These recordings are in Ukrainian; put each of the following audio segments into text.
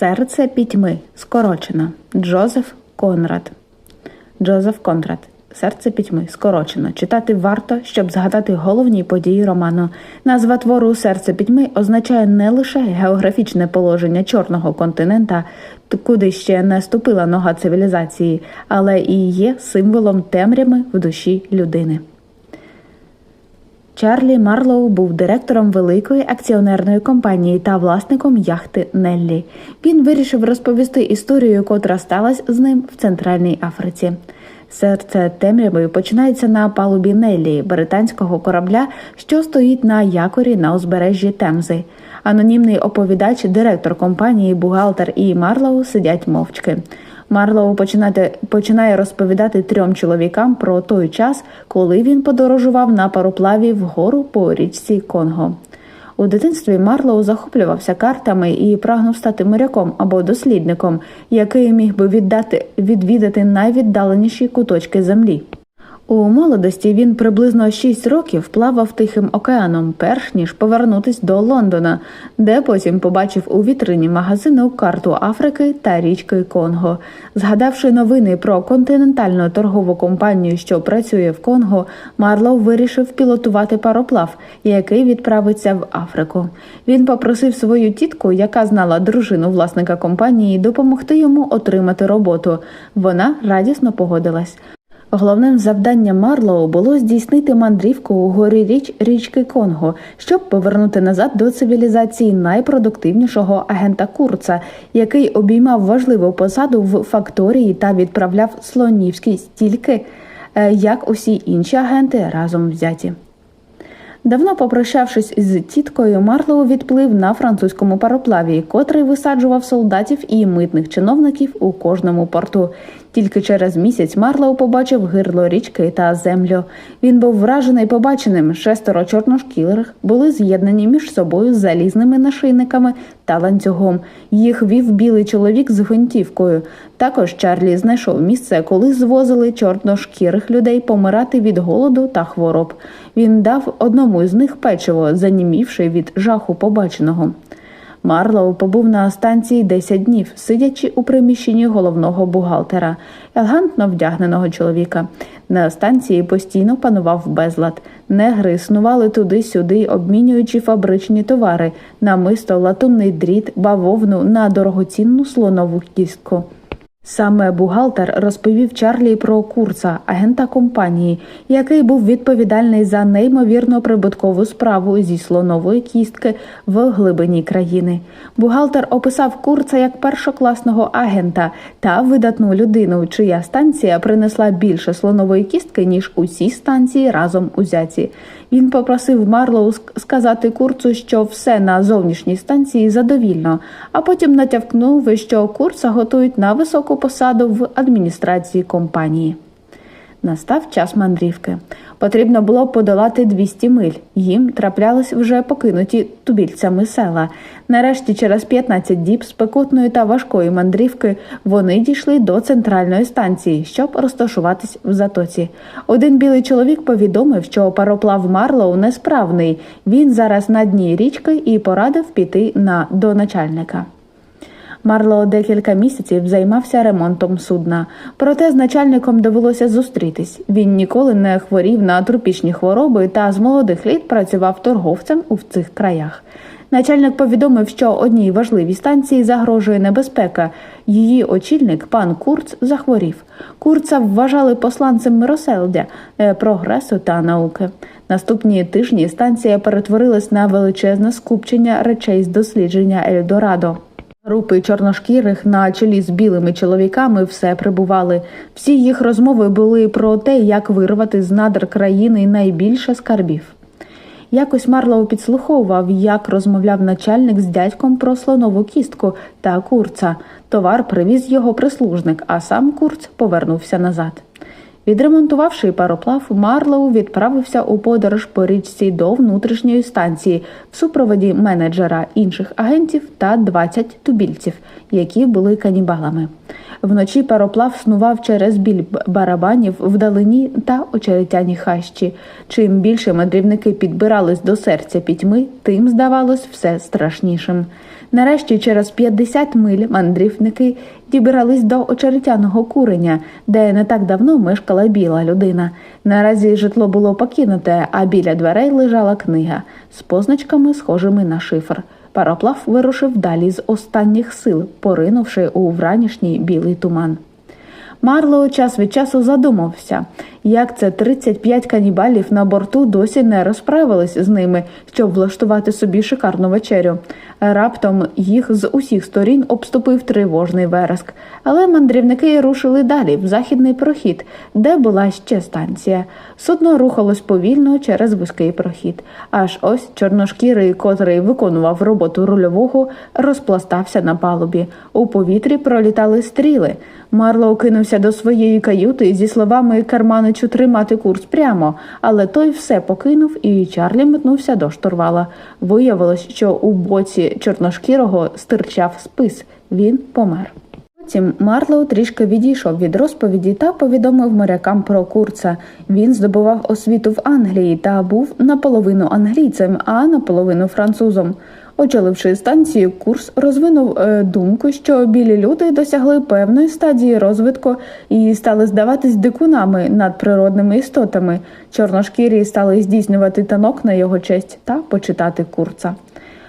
Серце пітьми. Скорочено. Джозеф Конрад. Джозеф Конрад. Серце пітьми. Скорочено. Читати варто, щоб згадати головні події роману. Назва твору Серце пітьми означає не лише географічне положення чорного континента, куди ще не ступила нога цивілізації, але і є символом темряви в душі людини. Чарлі Марлоу був директором великої акціонерної компанії та власником яхти Неллі. Він вирішив розповісти історію, котра сталася з ним в Центральній Африці. Серце темряви починається на палубі Неллі, британського корабля, що стоїть на якорі на узбережжі Темзи. Анонімний оповідач, директор компанії, бухгалтер і Марлоу сидять мовчки. Марлоу починати, починає розповідати трьом чоловікам про той час, коли він подорожував на пароплаві вгору по річці Конго. У дитинстві Марлоу захоплювався картами і прагнув стати моряком або дослідником, який міг би віддати, відвідати найвіддаленіші куточки землі. У молодості він приблизно 6 років плавав Тихим океаном, перш ніж повернутись до Лондона, де потім побачив у вітрині магазину карту Африки та річки Конго. Згадавши новини про континентальну торгову компанію, що працює в Конго, Марлоу вирішив пілотувати пароплав, який відправиться в Африку. Він попросив свою тітку, яка знала дружину власника компанії, допомогти йому отримати роботу. Вона радісно погодилась. Головним завданням Марлоу було здійснити мандрівку у горі річ річки Конго, щоб повернути назад до цивілізації найпродуктивнішого агента Курца, який обіймав важливу посаду в факторії та відправляв слонівські стільки, е, як усі інші агенти разом взяті. Давно попрощавшись з тіткою, Марлоу відплив на французькому пароплаві, котрий висаджував солдатів і митних чиновників у кожному порту. Тільки через місяць Марлоу побачив гирло річки та землю. Він був вражений побаченим. Шестеро чорношкілих були з'єднані між собою залізними нашийниками та ланцюгом. Їх вів білий чоловік з гвинтівкою. Також Чарлі знайшов місце, коли звозили чорношкірих людей помирати від голоду та хвороб. Він дав одному з них печиво, занімівши від жаху побаченого. Марлоу побув на станції 10 днів, сидячи у приміщенні головного бухгалтера, елегантно вдягненого чоловіка. На станції постійно панував безлад. Негри снували туди-сюди, обмінюючи фабричні товари, намисто, латунний дріт, бавовну на дорогоцінну слонову кістку. Саме бухгалтер розповів Чарлі про курса, агента компанії, який був відповідальний за неймовірно прибуткову справу зі слонової кістки в глибині країни. Бухгалтер описав курца як першокласного агента та видатну людину, чия станція принесла більше слонової кістки ніж усі станції разом узяті. Він попросив Марлоу сказати курцу, що все на зовнішній станції задовільно, а потім натякнув, що курса готують на високу посаду в адміністрації компанії. Настав час мандрівки. Потрібно було подолати 200 миль. Їм траплялись вже покинуті тубільцями села. Нарешті, через 15 діб спекотної та важкої мандрівки, вони дійшли до центральної станції, щоб розташуватись в затоці. Один білий чоловік повідомив, що пароплав Марлоу несправний. Він зараз на дні річки і порадив піти на до начальника. Марлоу декілька місяців займався ремонтом судна. Проте з начальником довелося зустрітись. Він ніколи не хворів на тропічні хвороби та з молодих літ працював торговцем у цих краях. Начальник повідомив, що одній важливій станції загрожує небезпека. Її очільник, пан Курц, захворів. Курца вважали посланцем мироселдя, е, прогресу та науки. Наступні тижні станція перетворилась на величезне скупчення речей з дослідження Ельдорадо. Групи чорношкірих на чолі з білими чоловіками все прибували. Всі їх розмови були про те, як вирвати з надр країни найбільше скарбів. Якось Марлоу підслуховував, як розмовляв начальник з дядьком про слонову кістку та курца. Товар привіз його прислужник, а сам курц повернувся назад. Відремонтувавши пароплав, Марлоу відправився у подорож по річці до внутрішньої станції в супроводі менеджера інших агентів та 20 тубільців, які були канібалами. Вночі пароплав снував через біль барабанів вдалині та очеретяні хащі. Чим більше мандрівники підбирались до серця пітьми, тим здавалось все страшнішим. Нарешті, через 50 миль мандрівники дібрались до очеретяного куреня, де не так давно мешкала біла людина. Наразі житло було покинуте, а біля дверей лежала книга з позначками, схожими на шифр. Пароплав вирушив далі з останніх сил, поринувши у вранішній білий туман. Марлоу час від часу задумався, як це 35 канібалів на борту досі не розправились з ними, щоб влаштувати собі шикарну вечерю. Раптом їх з усіх сторін обступив тривожний вереск. Але мандрівники рушили далі в західний прохід, де була ще станція. Судно рухалось повільно через вузький прохід. Аж ось чорношкірий, котрий виконував роботу рульового, розпластався на палубі. У повітрі пролітали стріли. Марлоу кинувся до своєї каюти зі словами Карманичу тримати курс прямо, але той все покинув, і Чарлі метнувся до штурвала. Виявилось, що у боці чорношкірого стирчав спис. Він помер. Потім Марлоу трішки відійшов від розповіді та повідомив морякам про курца. Він здобував освіту в Англії та був наполовину англійцем, а наполовину французом. Очоливши станцію, курс розвинув е, думку, що білі люди досягли певної стадії розвитку і стали здаватись дикунами над природними істотами. Чорношкірі стали здійснювати танок на його честь та почитати курца.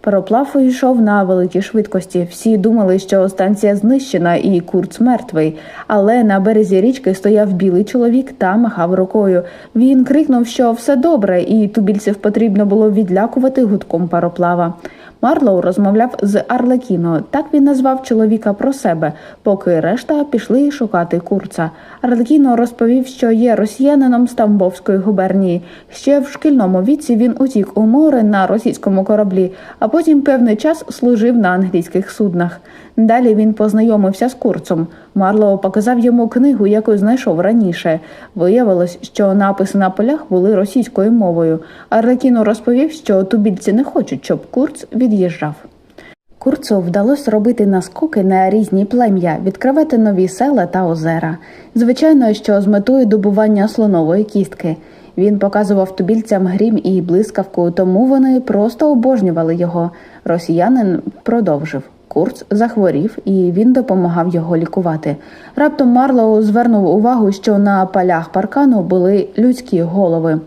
Пароплав йшов на великій швидкості. Всі думали, що станція знищена і курц мертвий. Але на березі річки стояв білий чоловік та махав рукою. Він крикнув, що все добре, і тубільців потрібно було відлякувати гудком пароплава. Марлоу розмовляв з Арлекіно. Так він назвав чоловіка про себе, поки решта пішли шукати курца. Арлекіно розповів, що є росіянином з Тамбовської губернії. Ще в шкільному віці він утік у море на російському кораблі, а потім певний час служив на англійських суднах. Далі він познайомився з курцем. Марлоу показав йому книгу, яку знайшов раніше. Виявилось, що написи на полях були російською мовою. Арлекіно розповів, що тубільці не хочуть, щоб курц від'їжджав. Курцу вдалося робити наскоки на різні плем'я, відкривати нові села та озера. Звичайно, що з метою добування слонової кістки. Він показував тубільцям грім і блискавку, тому вони просто обожнювали його. Росіянин продовжив. Курц захворів, і він допомагав його лікувати. Раптом Марлоу звернув увагу, що на полях паркану були людські голови.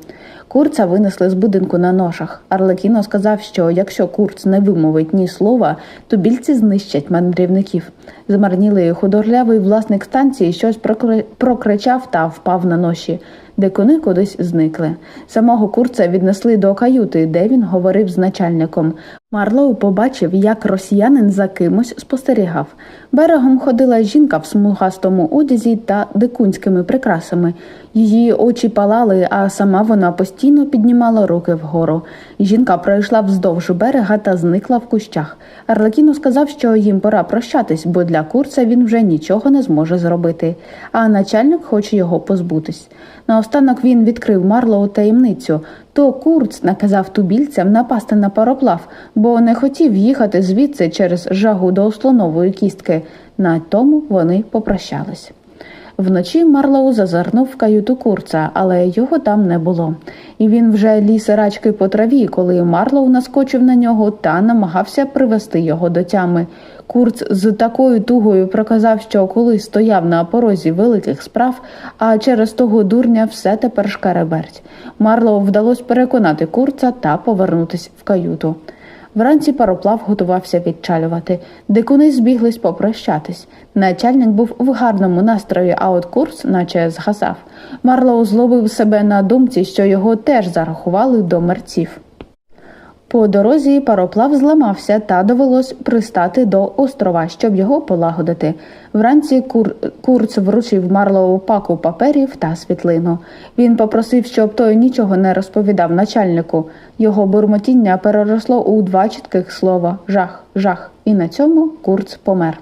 Курца винесли з будинку на ношах. Арлекіно сказав, що якщо курц не вимовить ні слова, то більці знищать мандрівників. Змарнілий худорлявий власник станції щось прокри- прокричав та впав на ноші. Дикуни кудись зникли. Самого курца віднесли до каюти, де він говорив з начальником. Марлоу побачив, як росіянин за кимось спостерігав. Берегом ходила жінка в смугастому одязі та дикунськими прикрасами. Її очі палали, а сама вона постійно піднімала руки вгору. Жінка пройшла вздовж берега та зникла в кущах. Арлекіно сказав, що їм пора прощатись, бо для курца він вже нічого не зможе зробити, а начальник хоче його позбутись. Наостанок він відкрив Марлоу таємницю. То Курц наказав тубільцям напасти на пароплав, бо не хотів їхати звідси через жагу до слонової кістки. На тому вони попрощались. Вночі Марлоу зазирнув в каюту курца, але його там не було. І він вже ліз рачки по траві, коли Марлоу наскочив на нього та намагався привести його до тями. Курц з такою тугою проказав, що колись стояв на порозі великих справ, а через того дурня все тепер шкареберть. Марлоу вдалося переконати курца та повернутись в каюту. Вранці пароплав готувався відчалювати. Дикуни збіглись попрощатись. Начальник був в гарному настрої, а от курс, наче згасав. Марлоу зловив себе на думці, що його теж зарахували до мерців. По дорозі пароплав зламався та довелось пристати до острова, щоб його полагодити. Вранці кур... Курц вручив Марлоу паку паперів та світлину. Він попросив, щоб той нічого не розповідав начальнику. Його бурмотіння переросло у два чітких слова жах, жах. І на цьому Курц помер.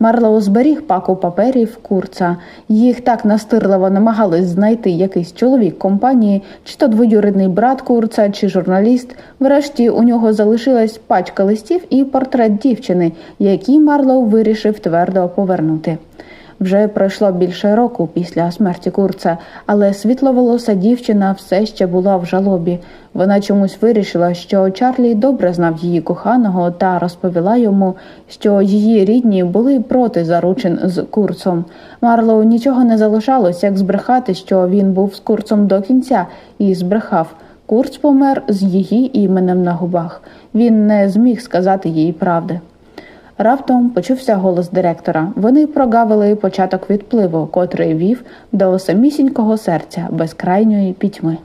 Марлоу зберіг паку паперів курца. Їх так настирливо намагались знайти якийсь чоловік компанії, чи то двоюрідний брат курца, чи журналіст. Врешті у нього залишилась пачка листів і портрет дівчини, який Марлоу вирішив твердо повернути. Вже пройшло більше року після смерті Курца, але світловолоса дівчина все ще була в жалобі. Вона чомусь вирішила, що Чарлі добре знав її коханого та розповіла йому, що її рідні були проти заручин з Курцом. Марлоу нічого не залишалось, як збрехати, що він був з Курцом до кінця, і збрехав. Курц помер з її іменем на губах. Він не зміг сказати їй правди. Раптом почувся голос директора. Вони прогавили початок відпливу, котрий вів до самісінького серця безкрайньої пітьми.